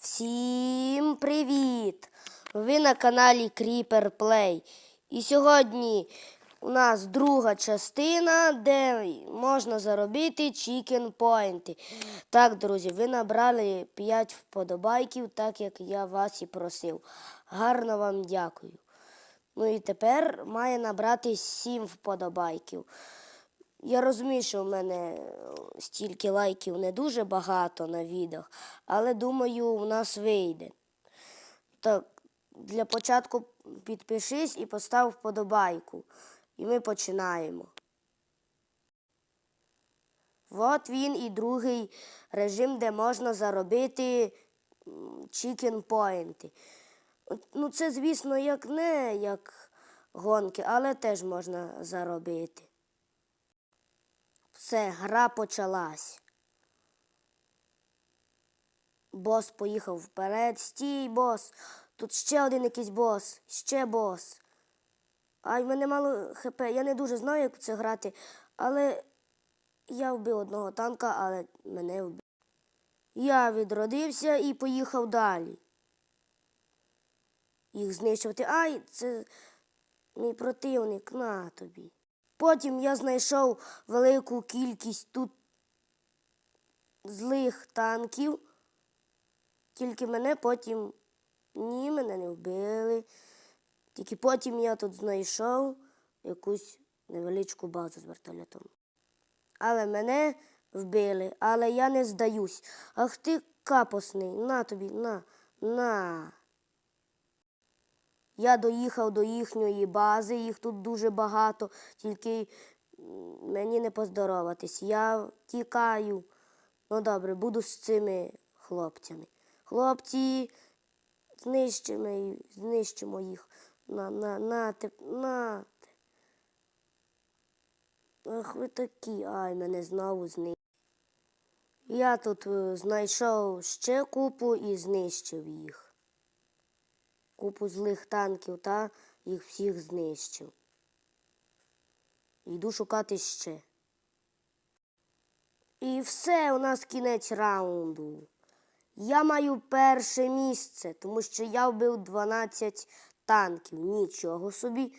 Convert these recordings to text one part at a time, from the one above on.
Всім привіт! Ви на каналі Creeper Play. І сьогодні у нас друга частина, де можна заробити Chicken Point. Так, друзі, ви набрали 5 вподобайків, так як я вас і просив. Гарно вам дякую. Ну і тепер має набрати 7 вподобайків. Я розумію, що в мене е, стільки лайків не дуже багато на відео, але думаю, у нас вийде. Так, для початку підпишись і постав вподобайку. І ми починаємо. От він і другий режим, де можна заробити чікен поінти. Ну, це, звісно, як не як гонки, але теж можна заробити. Все, гра почалась. Бос поїхав вперед. Стій, бос. Тут ще один якийсь бос, ще бос. Ай, в мене мало хп. Я не дуже знаю, як це грати, але я вбив одного танка, але мене вбив. Я відродився і поїхав далі. Їх знищувати. Ай, це мій противник, на тобі. Потім я знайшов велику кількість тут злих танків. Тільки мене потім ні, мене не вбили. Тільки потім я тут знайшов якусь невеличку базу з вертольотом. Але мене вбили, але я не здаюсь. Ах ти капосний, на тобі, на, на. Я доїхав до їхньої бази, їх тут дуже багато, тільки мені не поздороватись. Я тікаю. Ну добре, буду з цими хлопцями. Хлопці, знищимо, знищимо їх. На, на, нате, нате. Ах ви такі, ай, мене знову знищили. Я тут е, знайшов ще купу і знищив їх купу злих танків та їх всіх знищив. Йду шукати ще. І все, у нас кінець раунду. Я маю перше місце, тому що я вбив 12 танків. Нічого собі.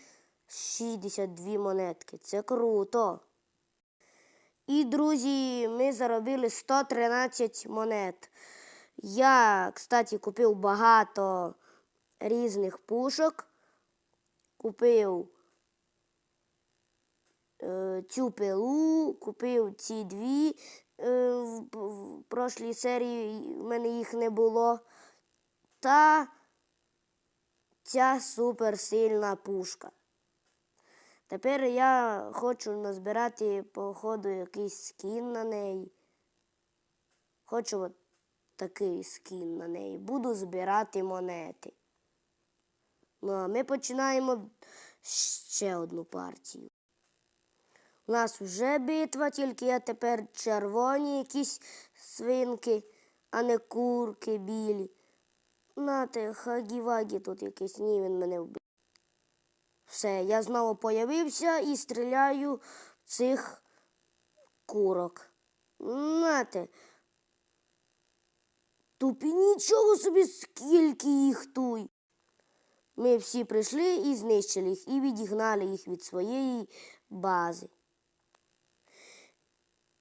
62 монетки. Це круто. І, друзі, ми заробили 113 монет. Я, кстати, купив багато різних пушок. Купив е, цю пилу, купив ці дві. Е, в, в прошлій серії в мене їх не було. Та ця суперсильна пушка. Тепер я хочу назбирати, походу, якийсь скін на неї. Хочу от такий скін на неї. Буду збирати монети. Ну, а ми починаємо ще одну партію. У нас вже битва, тільки я тепер червоні якісь свинки, а не курки білі. Нате, хагі-вагі тут якийсь, ні, він мене вбив. Все, я знову появився і стріляю в цих курок. Нате. Тупі нічого собі, скільки їх туй. Ми всі прийшли і знищили їх, і відігнали їх від своєї бази.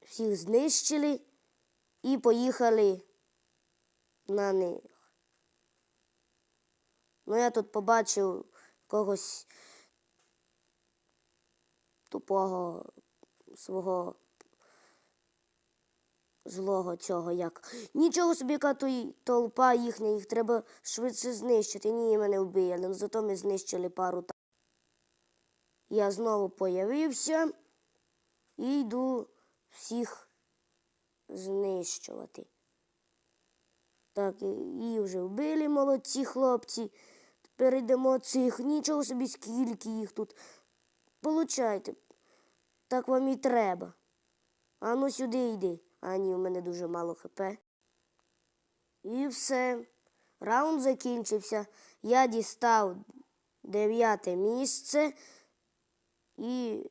Всіх знищили і поїхали на них. Ну, я тут побачив когось тупого свого злого цього як. Нічого собі, яка той толпа їхня, їх треба швидше знищити. Ні, мене вбили, але зато ми знищили пару та. Я знову появився і йду всіх знищувати. Так, і вже вбили молодці хлопці. Тепер йдемо цих. Нічого собі, скільки їх тут. Получайте. Так вам і треба. А ну сюди йди. А ні, у мене дуже мало хп. І все. Раунд закінчився. Я дістав дев'яте місце і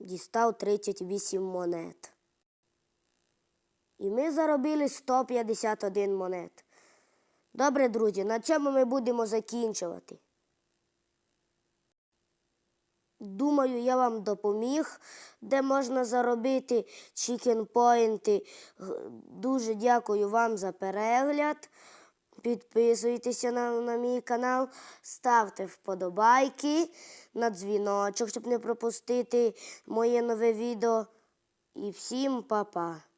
дістав 38 монет. І ми заробили 151 монет. Добре, друзі, на цьому ми будемо закінчувати. Думаю, я вам допоміг, де можна заробити чікенпоінти. Дуже дякую вам за перегляд. Підписуйтеся на, на мій канал, ставте вподобайки на дзвіночок, щоб не пропустити моє нове відео. І всім па-па.